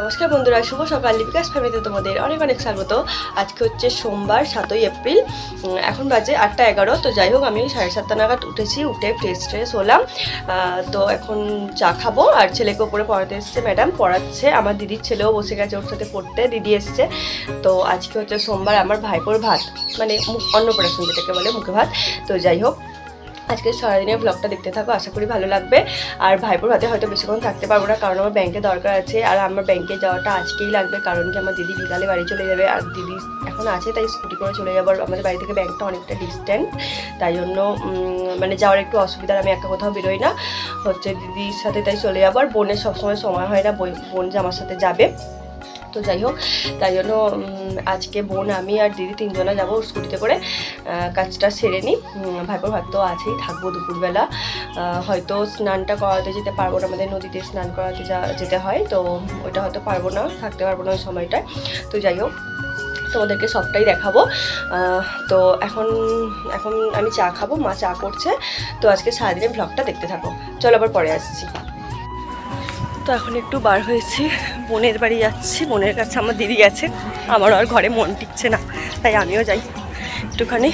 নমস্কার বন্ধুরা, শুভ সকাল। লিপিকাস ফ্যামিলিতে তোমাদের অনেক অনেক স্বাগত। আজকে হচ্ছে সোমবার, সাতই এপ্রিল। এখন বাজে আটটা এগারো। তো যাই হোক, আমি সাড়ে সাতটা নাগাদ উঠেছি, উঠে ফ্রেশ ট্রেশ হলাম। তো এখন চা খাব। আর ছেলেকে ওপরে পড়াতে এসছে ম্যাডাম, পড়াচ্ছে। আমার দিদির ছেলেও বসে গেছে ওর সাথে পড়তে। দিদি এসছে। তো আজকে হচ্ছে সোমবার আমার ভাইপোর ভাত মানে অন্নপ্রাশন যেটাকে বলে, মুখে ভাত। তো যাই হোক আজকে সারাদিনের ব্লগটা দেখতে থাকো, আশা করি ভালো লাগবে। আর ভাইপোর হাতে হয়তো বেশিক্ষণ থাকতে পারব না, কারণ আমার ব্যাংকে দরকার আছে, আর আমার ব্যাংকে যাওয়াটা আজকেই লাগবে, কারণ কি আমার দিদি বিকালে বাড়ি চলে যাবে, আর দিদি এখন আছে, তাই স্কুটি করে চলে যাব আমাদের বাড়ি থেকে ব্যাংকটা অনেকটা ডিস্ট্যান্ট তাই জন্য মানে যাওয়ার একটু অসুবিধার, আমি একা কোথাও বেরোই না। হচ্ছে দিদির সাথে তাই চলে যাব, আর বোনের সবসময় সময় হয় না বোন যে আমার সাথে যাবে। তো যাই হোক, তাই জন্য আজকে বোন, আমি আর দিদি তিনজনে যাব স্কুটিতে করে। কাজটা সেরে নিই। ভাইপোর ভাত তো আছেই, থাকব দুপুরবেলা। হয়তো স্নানটা করাতে যেতে পারব না, আমাদের নদীতে স্নান করাতে যা, যেতে হয়, তো ওইটা হয়তো পারব না, থাকতে পারব না ওই সময়টায়। তো যাই হোক, তোমাদেরকে সবটাই দেখাবো। তো এখন এখন আমি চা খাব, মা চা করছে। তো আজকে সারাদিনের ব্লগটা দেখতে থাকো। চলো আবার পরে আসছি। তো এখন একটু বার হয়েছি। বোনের বাড়ি যাচ্ছি। বোনের কাছে আমার দিদি গেছে। আমারও আর ঘরে মন টিকছে না। তাই আমিও যাই। একটুখানি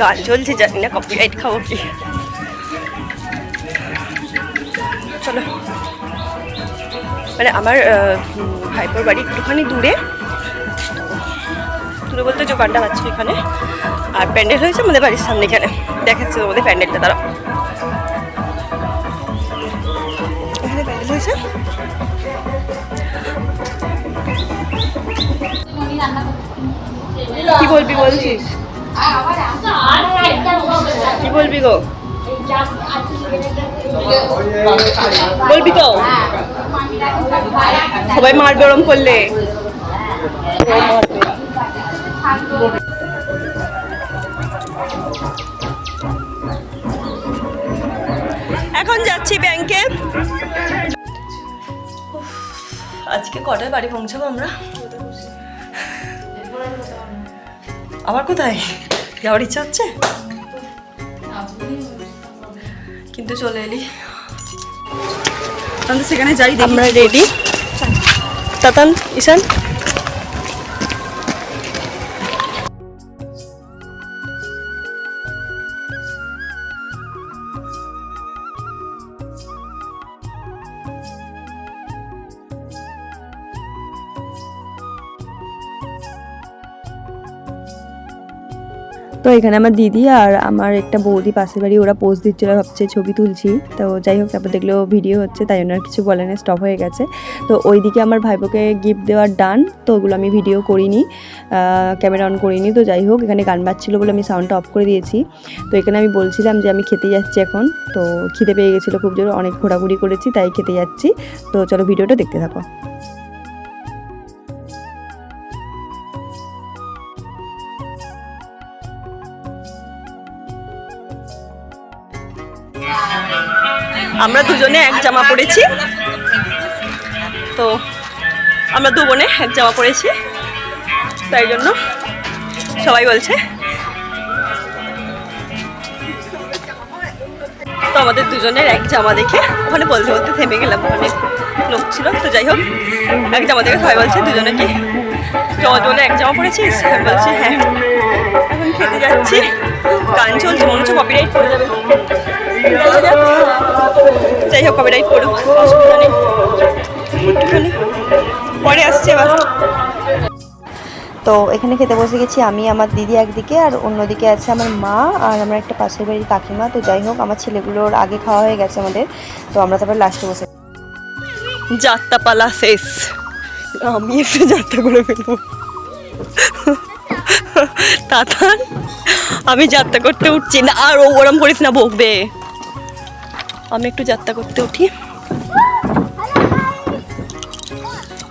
গান চলছে, জানি না কপিরাইট খাব কি। চলো। মানে আমার ভাইপোর বাড়ি একটুখানি দূরে। দূরে বলতে দোকানটা পাচ্ছি এখানে। আর প্যান্ডেল হয়েছে আমাদের বাড়ির সামনে এখানে। দেখাচ্ছে আমাদের প্যান্ডেলটা তারা এখানে কি বলবি বলছিস? কি বলবি গো? বলবি তো? সবাই মার গরম করলে। এখন যাচ্ছি ব্যাংকে। আজকে কটায় বাড়ি পৌঁছাবো আমরা? আবার কোথায়? যাওয়ার ইচ্ছা হচ্ছে? কিন্তু চলে এলি। তাহলে সেখানে যাই আমরা রেডি তাতান ঈশান? তো এখানে আমার দিদি আর আমার একটা বৌদি পাশের বাড়ি, ওরা পোজ দিচ্ছিল, ভাবছে ছবি তুলছি। তো যাই হোক, তারপর দেখলেও ভিডিও হচ্ছে, তাই জন্য আর কিছু বলে না স্টপ হয়ে গেছে। তো ওইদিকে আমার ভাইপোকে গিফট দেওয়ার ডান তো ওগুলো আমি ভিডিও করিনি ক্যামেরা অন করিনি। তো যাই হোক, এখানে গান বাজছিল বলে আমি সাউন্ডটা অফ করে দিয়েছি। তো এখানে আমি বলছিলাম যে আমি খেতে যাচ্ছি এখন। তো খিদে পেয়ে গেছিল খুব জোর, অনেক ঘোরাঘুরি করেছি, তাই খেতে যাচ্ছি। তো চলো ভিডিওটা দেখতে থাকো। আমরা দুজনে এক জামা পরেছি। তো আমরা দু বোনে এক জামা পরেছি। তাই জন্য সবাই বলছে। তো আমাদের দুজনের এক জামা দেখে ওখানে বলতে বলতে থেমে গেলাম, ওখানে লোক ছিল। তো যাই হোক, এক জামা দেখে সবাই বলছে দুজনে কি? জল জলে এক জামা পরেছিস আমি বলছি হ্যাঁ। এখন খেতে যাচ্ছি। গান চলছে, মনে হচ্ছে কপিরাইট পড়ে যাবে। যাই হোক কপিরাইট করুক অসুবিধা নেই একটুখানি পরে আসছে এবার তো এখানে খেতে বসে গেছি আমি আমার দিদি একদিকে আর অন্যদিকে আছে আমার মা আর আমার একটা পাশের বাড়ির কাকিমা। তো যাই হোক আমার ছেলেগুলোর আগে খাওয়া হয়ে গেছে আমাদের। তো আমরা তারপর লাস্টে বসে যাত্রা পালা শেষ। আমি একটু যাত্রা করে ফেলব। তাতান আমি যাত্রা করতে উঠছি না আর ও ওরম করিস না বকবে। আমি একটু যাত্রা করতে উঠি।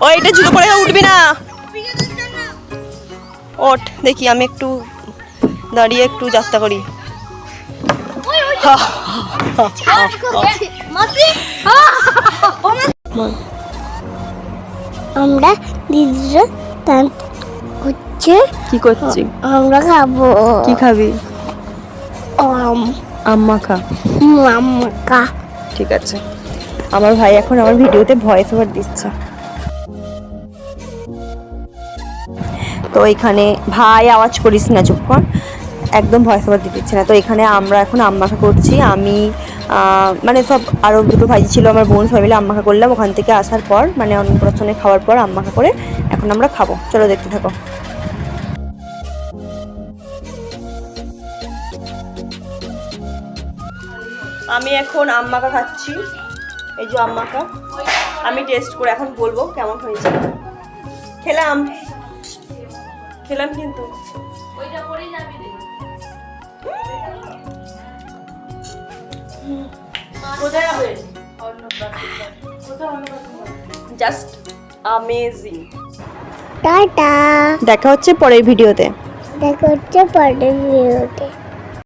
ও এটা জুতো পরে উঠবি না। ওঠ দেখি আমি একটু দাঁড়িয়ে একটু যাত্রা করি। আমরা দিদিরা করছে। কি করছি? আমরা খাব। কি খাবি? আম। আম্মা খা মাম্মা ঠিক আছে। আমার ভাই এখন আমার ভিডিওতে ভয়েস ওভার দিচ্ছে। তো এখানে ভাই আওয়াজ করিস না চুপ কর। একদম ভয়েস ওভার দিতে দিচ্ছে না। তো এখানে আমরা এখন আম্মাখা করছি। আমি মানে সব আরও দুটো ভাই ছিল আমার বোন সবাই মিলে আম্মাখা করলাম। ওখান থেকে আসার পর মানে অন্নপ্রাশনে খাওয়ার পর আম্মাখা করে এখন আমরা খাব। চলো দেখতে থাকো। আমি এখন আম্মাকা খাচ্ছি। এই যে আম্মাকা। আমি টেস্ট করে এখন বলব কেমন হয়েছে। খেলাম। খেলাম কিন্তু। Just amazing tata. দেখা হচ্ছে পরের ভিডিওতে। দেখা হচ্ছে পরের ভিডিওতে।